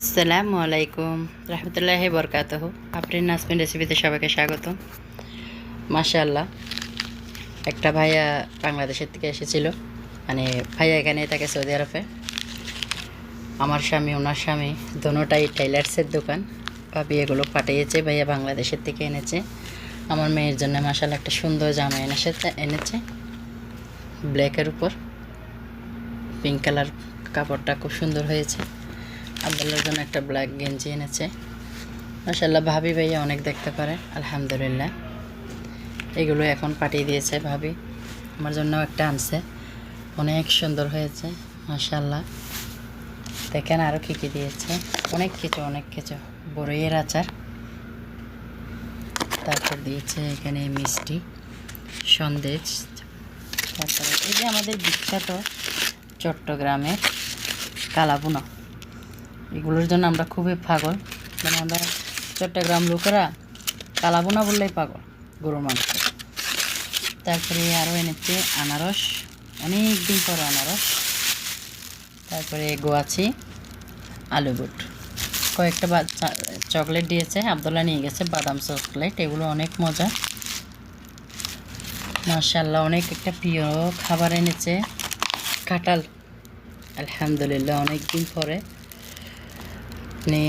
আসসালামু আলাইকুম রহমতুল্লাহ বরকাত আপনি নাসমিন রেসিপিতে সবাইকে স্বাগত মাশাল্লাহ একটা ভাইয়া বাংলাদেশের থেকে এসেছিল। মানে ভাইয়া এখানে থাকে সৌদি আরবে। আমার স্বামী, ওনার স্বামী দোনোটাই টাইলার্সের দোকান। ভাবি এগুলো পাঠিয়েছে, ভাইয়া বাংলাদেশের থেকে এনেছে। আমার মেয়ের জন্য মাশাল্লাহ একটা সুন্দর জামা এনেছে এনেছে। ব্ল্যাকের উপর। পিঙ্ক কালার কাপড়টা খুব সুন্দর হয়েছে। আবদুল্লার জন্য একটা ব্ল্যাক গেঞ্জি এনেছে। মাসাল্লাহ ভাবি ভাইয়া অনেক দেখতে পারে, আলহামদুলিল্লাহ। এগুলো এখন পাঠিয়ে দিয়েছে ভাবি। আমার জন্য একটা আনছে। অনেক সুন্দর হয়েছে মাসাল্লাহ দেখেন আরও কী কী দিয়েছে। অনেক কিছু অনেক কিছু। বড়ইয়ের আচার। তারপর দিয়েছে এখানে মিষ্টি, সন্দেশ। তারপরে এই যে আমাদের বিখ্যাত চট্টগ্রামের কালাবুনা। এগুলোর জন্য আমরা খুবই পাগল। মানে আমরা চট্টগ্রাম লোকেরা কালাবোনা বললেই পাগল, গরুর মাংস। তারপরে আরও এনেছে আনারস অনেক দিন পর আনারস। তারপরে গোয়াছি, আলু বুট। কয়েকটা চকলেট দিয়েছে আবদুল্লা নিয়ে গেছে, বাদাম চকলেট, এগুলো অনেক মজা। মার্শাল্লাহ অনেক একটা প্রিয় খাবার এনেছে। কাঁঠাল। আলহামদুলিল্লাহ অনেক দিন পরে। আপনি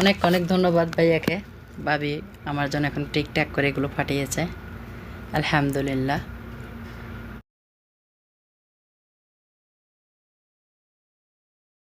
অনেক অনেক ধন্যবাদ ভাইয়াকে। ভাবি আমার জন্য এখন ঠিকঠাক করে এগুলো ফাটিয়েছে। আলহামদুলিল্লাহ।